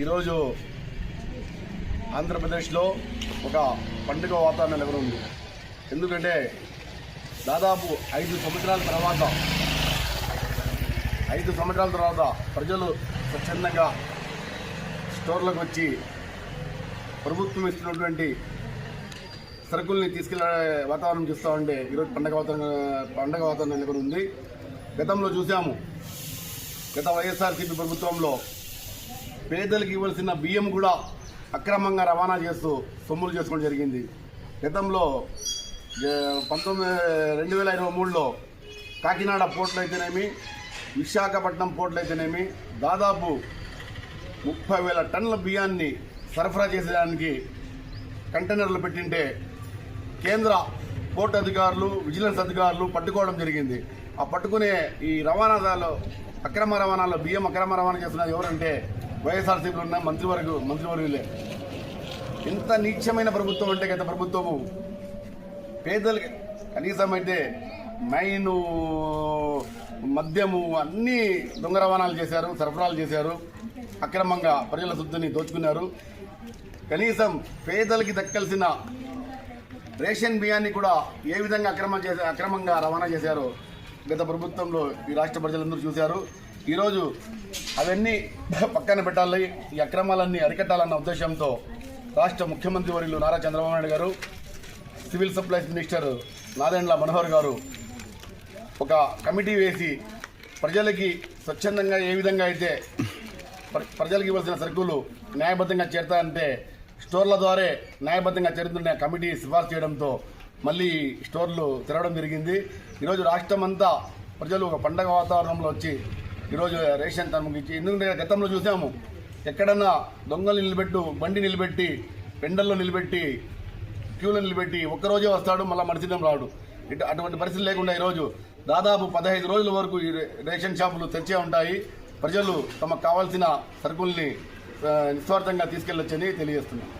ఈరోజు ఆంధ్రప్రదేశ్లో ఒక పండుగ వాతావరణం నెలకొని ఉంది. ఎందుకంటే దాదాపు ఐదు సంవత్సరాల తర్వాత ఐదు సంవత్సరాల తర్వాత ప్రజలు స్వచ్ఛందంగా స్టోర్లకు వచ్చి ప్రభుత్వం ఇస్తున్నటువంటి సరుకుల్ని తీసుకెళ్ళే వాతావరణం చూస్తూ ఉంటే ఈరోజు పండగ వాతావరణం పండగ వాతావరణం నెలకొని ఉంది. గతంలో చూసాము గత వైఎస్ఆర్సీపీ ప్రభుత్వంలో పేదలకు ఇవ్వాల్సిన బియ్యం కూడా అక్రమంగా రవాణా చేస్తూ సొమ్ములు చేసుకోవడం జరిగింది. గతంలో పంతొమ్మిది రెండు వేల ఇరవై మూడులో కాకినాడ పోర్టులు అయితేనేమి విశాఖపట్నం పోర్టులు అయితేనేమి దాదాపు ముప్పై వేల టన్నుల బియ్యాన్ని సరఫరా చేసేదానికి కంటైనర్లు పెట్టింటే కేంద్ర పోర్టు అధికారులు విజిలెన్స్ అధికారులు పట్టుకోవడం జరిగింది. ఆ పట్టుకునే ఈ రవాణాలో అక్రమ రవాణాలో బియ్యం అక్రమ రవాణా చేస్తున్నది ఎవరంటే వైఎస్ఆర్సీపీలో ఉన్న మంత్రివర్గ మంత్రివర్యులే. ఎంత నీచమైన ప్రభుత్వం అంటే గత ప్రభుత్వము పేదలకి కనీసం అయితే మైను మద్యము అన్నీ దొంగ రవాణాలు చేశారు సరఫరాలు చేశారు. అక్రమంగా ప్రజల సొత్తుని దోచుకున్నారు. కనీసం పేదలకి దక్కాల్సిన రేషన్ బియ్యాన్ని కూడా ఏ విధంగా అక్రమ చేసే అక్రమంగా రవాణా చేశారో గత ప్రభుత్వంలో ఈ రాష్ట్ర ప్రజలందరూ చూశారు. ఈరోజు అవన్నీ పక్కన పెట్టాలి ఈ అక్రమాలన్నీ అరికట్టాలన్న ఉద్దేశంతో రాష్ట్ర ముఖ్యమంత్రి వర్యులు Nara Chandrababu Naidu garu civil supplies minister నారాయణల Manohar garu ఒక కమిటీ వేసి ప్రజలకి స్వచ్ఛందంగా ఏ విధంగా అయితే ప్ర- ప్రజలకు ఇవ్వాల్సిన సరుకులు న్యాయబద్ధంగా చేరుతాయంటే స్టోర్ల ద్వారా న్యాయబద్ధంగా చేరుతున్న కమిటీ సిఫార్సు చేయడంతో మళ్ళీ స్టోర్లు తెరవడం జరిగింది. ఈరోజు రాష్ట్రం అంతా ప్రజలు ఒక పండగ వాతావరణంలో వచ్చి ఈరోజు రేషన్ తమకిచ్చి ఎందుకంటే గతంలో చూసాము ఎక్కడన్నా దొంగలు నిలబెట్టు బండి నిలబెట్టి పెండల్లో నిలబెట్టి క్యూలో నిలబెట్టి ఒక్కరోజే వస్తాడు మళ్ళీ మరుసటి రాడు. ఇటు అటువంటి పరిస్థితి లేకుండా ఈరోజు దాదాపు పదహైదు రోజుల వరకు ఈ రేషన్ షాపులు తెరిచే ఉంటాయి. ప్రజలు తమకు కావాల్సిన సరుకుల్ని నిస్వార్థంగా తీసుకెళ్ళొచ్చని తెలియజేస్తున్నారు